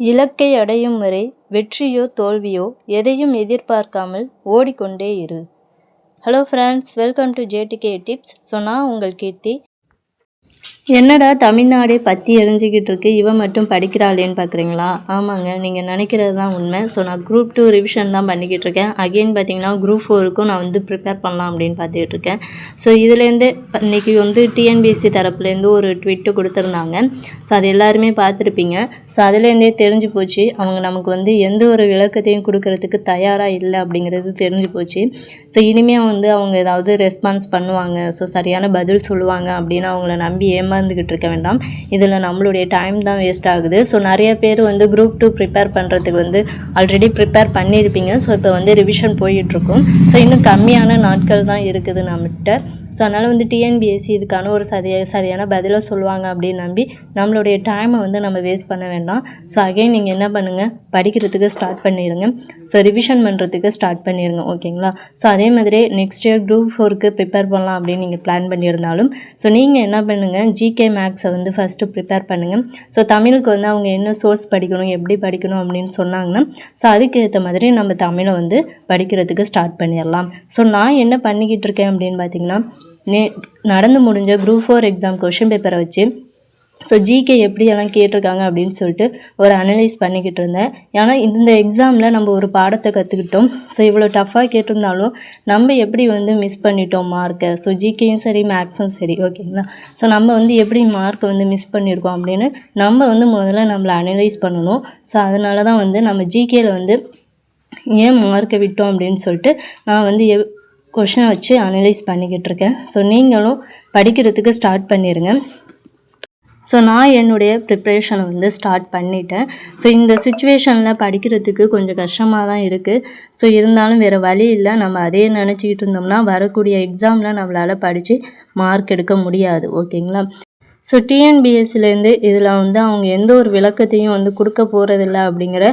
இலக்கை அடையும் வரை வெற்றியோ தோல்வியோ எதையும் எதிர்பார்க்காமல் ஓடிக்கொண்டே இரு. Hello friends welcome to JDK tips so நான் உங்கள் கீர்த்தி. என்னடா தமிழ்நாடே பற்றி எரிஞ்சிக்கிட்டு இருக்கு இவன் மட்டும் படிக்கிறாளேன்னு பார்க்குறீங்களா ஆமாங்க நீங்கள் நினைக்கிறது தான் உண்மை. ஸோ நான் குரூப் டூ ரிவிஷன் தான் பண்ணிக்கிட்டு இருக்கேன். அகெயின் பார்த்தீங்கன்னா குரூப் ஃபோருக்கும் நான் வந்து ப்ரிப்பேர் பண்ணலாம் அப்படின்னு பார்த்துக்கிட்டு இருக்கேன். ஸோ இதுலேருந்து இன்றைக்கி வந்து டிஎன்பிஎஸ்சி தரப்புலேருந்து ஒரு ட்விட்டு கொடுத்துருந்தாங்க. ஸோ அது எல்லாருமே பார்த்துருப்பீங்க ஸோ அதுலேருந்தே தெரிஞ்சு போச்சு. அவங்க நமக்கு வந்து எந்த ஒரு விளக்கத்தையும் கொடுக்கறதுக்கு தயாராக இல்லை அப்படிங்கிறது தெரிஞ்சு போச்சு. ஸோ இனிமேல் வந்து அவங்க ஏதாவது ரெஸ்பான்ஸ் பண்ணுவாங்க. ஸோ சரியான பதில் சொல்லுவாங்க அப்படின்னு அவங்கள நம்பி ஏமா உட்காந்துக்கிட்டு இருக்க வேண்டாம். இதில் நம்மளுடைய டைம் தான் வேஸ்ட் ஆகுது. ஸோ நிறைய பேர் வந்து குரூப் டூ ப்ரிப்பேர் பண்ணுறதுக்கு வந்து ஆல்ரெடி ப்ரிப்பேர் பண்ணியிருப்பீங்க. ஸோ இப்போ வந்து ரிவிஷன் போயிட்டுருக்கும் ஸோ இன்னும் கம்மியான நாட்கள் தான் இருக்குது நம்மகிட்ட ஸோ அதனால் வந்து டிஎன்பிஎஸ்சி இதுக்கான ஒரு சரியாக சரியான பதிலாக சொல்லுவாங்க அப்படின்னு நம்பி நம்மளுடைய டைமை வந்து நம்ம வேஸ்ட் பண்ண வேண்டாம். ஸோ அகைன் நீங்கள் என்ன பண்ணுங்கள் படிக்கிறதுக்கு ஸ்டார்ட் பண்ணிடுங்க ஸோ ரிவிஷன் பண்ணுறதுக்கு ஸ்டார்ட் பண்ணிடுங்க ஓகேங்களா ஸோ அதே மாதிரி நெக்ஸ்ட் இயர் குரூப் ஃபோருக்கு ப்ரிப்பேர் பண்ணலாம் அப்படின்னு நீங்கள் பிளான் பண்ணியிருந்தாலும் ஸோ நீங்கள் என்ன பண்ணுங்கள் ஜிகே மேக்ஸை வந்து ஃபஸ்ட்டு ப்ரிப்பேர் பண்ணுங்கள் ஸோ தமிழுக்கு வந்து அவங்க என்ன சோர்ஸ் படிக்கணும் எப்படி படிக்கணும் அப்படின்னு சொன்னாங்கன்னா ஸோ அதுக்கேற்ற மாதிரி நம்ம தமிழை வந்து படிக்கிறதுக்கு ஸ்டார்ட் பண்ணிடலாம் ஸோ நான் என்ன பண்ணிக்கிட்டு இருக்கேன் அப்படின்னு பார்த்தீங்கன்னா நே நடந்து முடிஞ்ச குரூப் ஃபோர் எக்ஸாம் கொஷின் பேப்பரை வச்சு ஸோ ஜிகே எப்படியெல்லாம் கேட்டிருக்காங்க அப்படின்னு சொல்லிட்டு ஒரு அனலைஸ் பண்ணிக்கிட்டு இருந்தேன். ஏன்னா இந்த எக்ஸாமில் நம்ம ஒரு பாடத்தை கற்றுக்கிட்டோம் ஸோ இவ்வளோ டஃப்பாக கேட்டிருந்தாலும் நம்ம எப்படி வந்து மிஸ் பண்ணிட்டோம் மார்க்கை ஸோ ஜிகேயும் சரி மேக்ஸும் சரி ஓகேங்களா ஸோ நம்ம வந்து எப்படி மார்க்கை வந்து மிஸ் பண்ணியிருக்கோம் அப்படின்னு நம்ம வந்து முதல்ல நம்மளை அனலைஸ் பண்ணணும். ஸோ அதனால தான் வந்து நம்ம ஜிகேயில் வந்து ஏன் மார்க்கை விட்டோம் அப்படின்னு சொல்லிட்டு நான் வந்து எ கொஷனை வச்சு அனலைஸ் பண்ணிக்கிட்டு இருக்கேன். ஸோ நீங்களும் படிக்கிறதுக்கு ஸ்டார்ட் பண்ணிடுங்க ஸோ நான் என்னுடைய ப்ரிப்ரேஷனை வந்து ஸ்டார்ட் பண்ணிட்டேன். ஸோ இந்த சுச்சுவேஷனில் படிக்கிறதுக்கு கொஞ்சம் கஷ்டமாக தான் இருக்குது ஸோ இருந்தாலும் வேறு வழி இல்லை. நம்ம அதே நினச்சிக்கிட்டு இருந்தோம்னா வரக்கூடிய எக்ஸாமில் நம்மளால் படித்து மார்க் எடுக்க முடியாது. ஓகேங்களா ஸோ டிஎன்பிஎஸ்சிலேருந்து இதில் வந்து அவங்க எந்த ஒரு விளக்கத்தையும் வந்து கொடுக்க போகிறதில்ல அப்படிங்கிற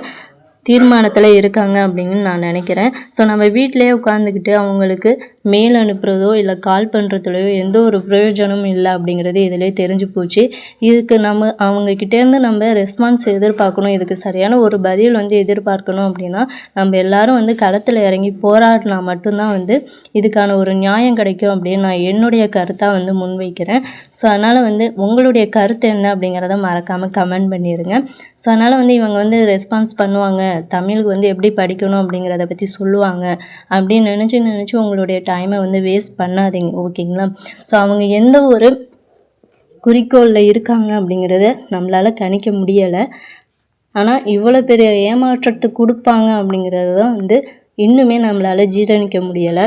தீர்மானத்தில் இருக்காங்க அப்படின்னு நான் நினைக்கிறேன். ஸோ நம்ம வீட்டிலே உட்காந்துக்கிட்டு அவங்களுக்கு மெயில் அனுப்புகிறதோ இல்லை கால் பண்ணுறதுலையோ எந்த ஒரு பிரயோஜனமும் இல்லை அப்படிங்கிறது இதிலே தெரிஞ்சு போச்சு. இதுக்கு நம்ம அவங்கக்கிட்டேருந்து நம்ம ரெஸ்பான்ஸ் எதிர்பார்க்கணும். இதுக்கு சரியான ஒரு பதில் வந்து எதிர்பார்க்கணும் அப்படின்னா நம்ம எல்லாரும் வந்து களத்தில் இறங்கி போராடினா மட்டும்தான் வந்து இதுக்கான ஒரு நியாயம் கிடைக்கும் அப்படின்னு நான் என்னுடைய கருத்தாக வந்து முன்வைக்கிறேன். ஸோ அதனால் வந்து உங்களுடைய கருத்து என்ன அப்படிங்கிறத மறக்காமல் கமெண்ட் பண்ணிடுங்க ஸோ அதனால் வந்து இவங்க வந்து ரெஸ்பான்ஸ் பண்ணுவாங்க. தமிழுக்கு வந்து எப்படி படிக்கணும் அப்படிங்கிறத பற்றி சொல்லுவாங்க. அப்படின்னு நினச்சி நினச்சி உங்களுடைய டைமை வந்து வேஸ்ட் பண்ணாதீங்க. ஓகேங்களா ஸோ அவங்க எந்த ஒரு குறிக்கோளில் இருக்காங்க அப்படிங்கிறத நம்மளால் கணிக்க முடியலை. ஆனால் இவ்வளோ பெரிய ஏமாற்றத்தை கொடுப்பாங்க அப்படிங்கிறது தான் வந்து இன்னுமே நம்மளால் ஜீரணிக்க முடியலை.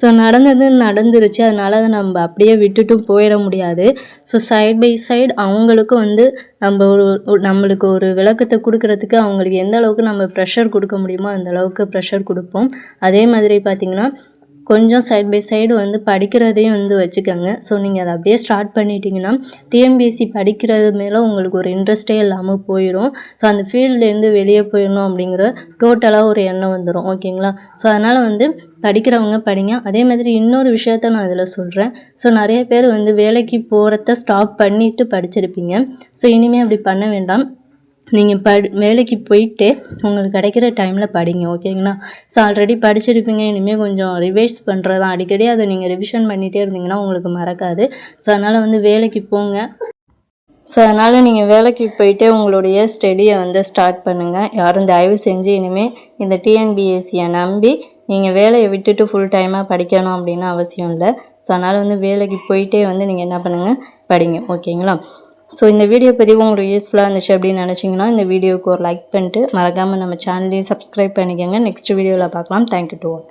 ஸோ நடந்தது நடந்துருச்சு. அதனால் அதை நம்ம அப்படியே விட்டுட்டும் போயிட முடியாது. ஸோ சைட் பை சைடு அவங்களுக்கும் வந்து நம்ம ஒரு நம்மளுக்கு ஒரு விளக்கத்தை கொடுக்குறதுக்கு அவங்களுக்கு எந்த அளவுக்கு நம்ம ப்ரெஷர் கொடுக்க முடியுமோ அந்த அளவுக்கு ப்ரெஷர் கொடுப்போம். அதே மாதிரி பார்த்திங்கன்னா கொஞ்சம் சைட் பை சைடு வந்து படிக்கிறதையும் வந்து வச்சுக்கோங்க. ஸோ நீங்கள் அதை அப்படியே ஸ்டார்ட் பண்ணிட்டீங்கன்னா டிஎன்பிஎஸ்சி படிக்கிறது மேலே உங்களுக்கு ஒரு இன்ட்ரெஸ்ட்டே இல்லாமல் போயிடும் ஸோ அந்த ஃபீல்ட்லேருந்து வெளியே போயிடணும் அப்படிங்கிற டோட்டலாக ஒரு எண்ணம் வந்துடும் ஓகேங்களா ஸோ அதனால் வந்து படிக்கிறவங்க படிங்க. அதே மாதிரி இன்னொரு விஷயத்த நான் இதில் சொல்கிறேன் ஸோ நிறைய பேர் வந்து வேலைக்கு போகிறத ஸ்டாப் பண்ணிவிட்டு படிச்சிருப்பீங்க. ஸோ இனிமேல் அப்படி பண்ண வேண்டாம். நீங்கள் படி வேலைக்கு போயிட்டு உங்களுக்கு கிடைக்கிற டைமில் படிங்க ஓகேங்களா ஸோ ஆல்ரெடி படிச்சிருப்பீங்க இனிமேல் கொஞ்சம் ரிவைஸ் பண்ணுறது தான் அடிக்கடி அதை நீங்கள் ரிவிஷன் பண்ணிகிட்டே இருந்தீங்கன்னா உங்களுக்கு மறக்காது. ஸோ அதனால் வந்து வேலைக்கு போங்க. ஸோ அதனால் நீங்கள் வேலைக்கு போயிட்டு உங்களுடைய ஸ்டடியை வந்து ஸ்டார்ட் பண்ணுங்கள் யாரும் தயவு செஞ்சு இனிமேல் இந்த டிஎன்பிஎஸ்சியை நம்பி நீங்கள் வேலையை விட்டுட்டு ஃபுல் டைமாக படிக்கணும் அப்படின்னு அவசியம் இல்லை. ஸோ அதனால் வந்து வேலைக்கு போயிட்டே வந்து நீங்கள் என்ன பண்ணுங்கள் படிங்க ஓகேங்களா ஸோ இந்த வீடியோ பதிவு உங்களுக்கு யூஸ்ஃபுல்லாக இருந்துச்சு அப்படின்னு நினச்சிங்கன்னா இந்த வீடியோவுக்கு ஒரு லைக் பண்ணிட்டு மறக்காமல் நம்ம சேனலையும் சப்ஸ்கிரைப் பண்ணிக்கோங்க. நெக்ஸ்ட் வீடியோவில் பார்க்கலாம். Thank you to all